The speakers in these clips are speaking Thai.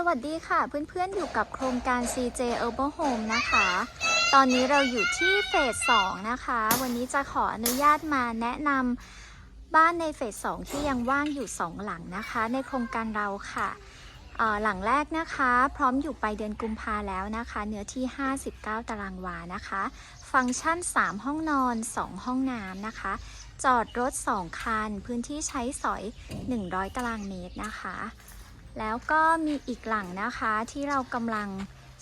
สวัสดีค่ะเพื่อนๆอยู่กับโครงการ CJ Urban Home นะคะ ตอนนี้เราอยู่ที่เฟส 2 นะคะ วันนี้จะขออนุญาตมาแนะนำบ้านในเฟส 2 ที่ยังว่างอยู่ 2 หลังนะคะ ในโครงการเราค่ะหลังแรกนะคะพร้อมอยู่ไปเดือนกุมภาแล้วนะคะ เนื้อที่ 59 ตารางวานะคะ ฟังก์ชัน 3 ห้องนอน 2 ห้องน้ำนะคะ จอดรถ 2 คัน พื้นที่ใช้สอย 100 ตารางเมตรนะคะ แล้วก็มีอีกหลังนะคะที่เรากำลัง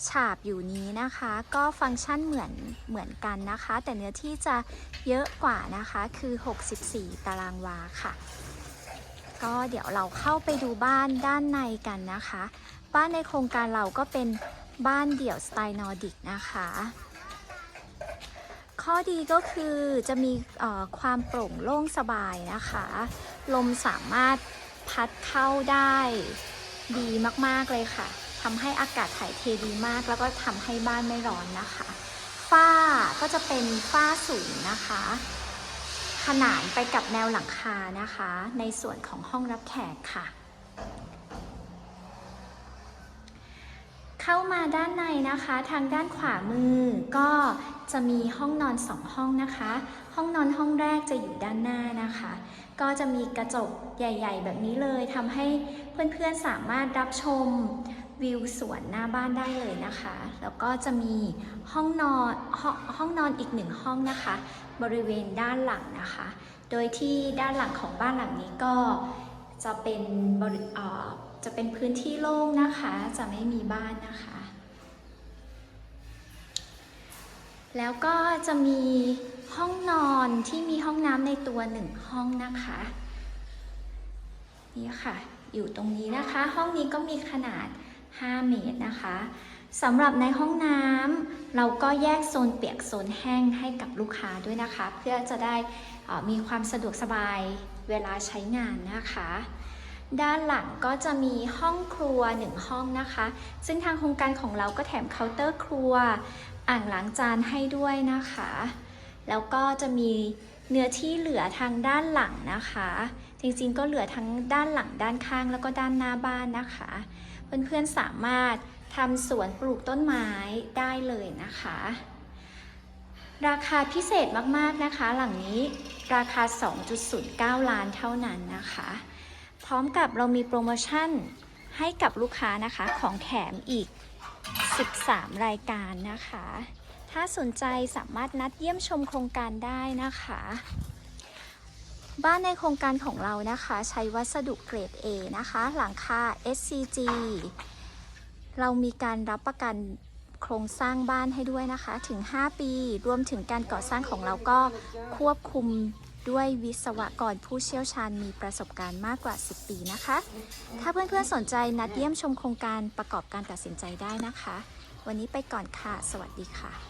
ฉาบอยู่นี้นะคะ ก็ฟังก์ชันเหมือนเหมือนกันนะคะ แต่เนื้อที่จะเยอะกว่านะคะคือ 64 ตารางวาค่ะ ก็เดี๋ยวเราเข้าไปดูบ้านด้านในกันนะคะ บ้านในโครงการเราก็เป็นบ้านเดี่ยวสไตล์นอร์ดิกนะคะ ข้อดีก็คือจะมีความโปร่งโล่งสบายนะคะ ลมสามารถ พัดเข้าได้ดีมากๆเลยค่ะทำให้อากาศถ่ายเทดีมาก แล้วก็ทำให้บ้านไม่ร้อนนะคะ ฝ้าก็จะเป็นฝ้าสูงนะคะ ขนานไปกับแนวหลังคานะคะ ในส่วนของห้องรับแขกค่ะ เข้ามาด้านในนะคะ ทางด้านขวามือ ก็จะมีห้องนอนสองห้องนะคะ ห้องนอนห้องแรกจะอยู่ด้านหน้านะคะ ก็จะมีกระจกใหญ่ ๆ แบบนี้เลยทำให้เพื่อนๆสามารถรับชมวิวสวนหน้าบ้านได้เลยนะคะ แล้วก็จะมีห้องนอนห้องห้องนอนอีกหนึ่งห้องนะคะ บริเวณด้านหลังนะคะ โดยที่ด้านหลังของบ้านหลังนี้ก็จะเป็นบริเอ่อ จะเป็นพื้นที่โล่งนะคะ จะไม่มีบ้านนะคะ แล้วก็จะมีห้องนอนที่มีห้องน้ำในตัวหนึ่งห้องนะคะ นี่ค่ะ อยู่ตรงนี้นะคะ ห้องนี้ก็มีขนาด 5 เมตรนะคะสำหรับในห้องน้ำเราก็แยกโซนเปียกโซนแห้งให้กับลูกค้าด้วยนะคะ เพื่อจะได้มีความสะดวกสบายเวลาใช้งานนะคะ ด้านหลังก็จะมีห้องครัว 1 ห้องนะคะ ซึ่งทางโครงการของเราก็แถมเคาน์เตอร์ครัว อ่างล้างจานให้ด้วยนะคะ แล้วก็จะมีเนื้อที่เหลือทางด้านหลังนะคะ จริงๆก็เหลือทั้งด้านหลังด้านข้างแล้วก็ด้านหน้าบ้านนะคะ เพื่อนๆสามารถทำสวนปลูกต้นไม้ได้เลยนะคะ ราคาพิเศษมากๆนะคะ หลังนี้ราคา 2.09 ล้านเท่านั้นนะคะ พร้อมกับเรามีโปรโมชั่นให้กับลูกค้านะคะของแถมอีก 13 รายการนะคะ ถ้าสนใจสามารถนัดเยี่ยมชมโครงการได้นะคะ บ้านในโครงการของเรานะคะ ใช้วัสดุเกรด A นะคะ หลังคา SCG เรามีการรับประกันโครงสร้างบ้านให้ด้วยนะคะถึง 5 ปี รวมถึงการก่อสร้างของเราก็ควบคุม ด้วยวิศวกรผู้เชี่ยวชาญมีประสบการณ์มากกว่า 10 ปีนะคะ ถ้าเพื่อนๆสนใจนัดเยี่ยมชมโครงการประกอบการตัดสินใจได้นะคะ วันนี้ไปก่อนค่ะ สวัสดีค่ะ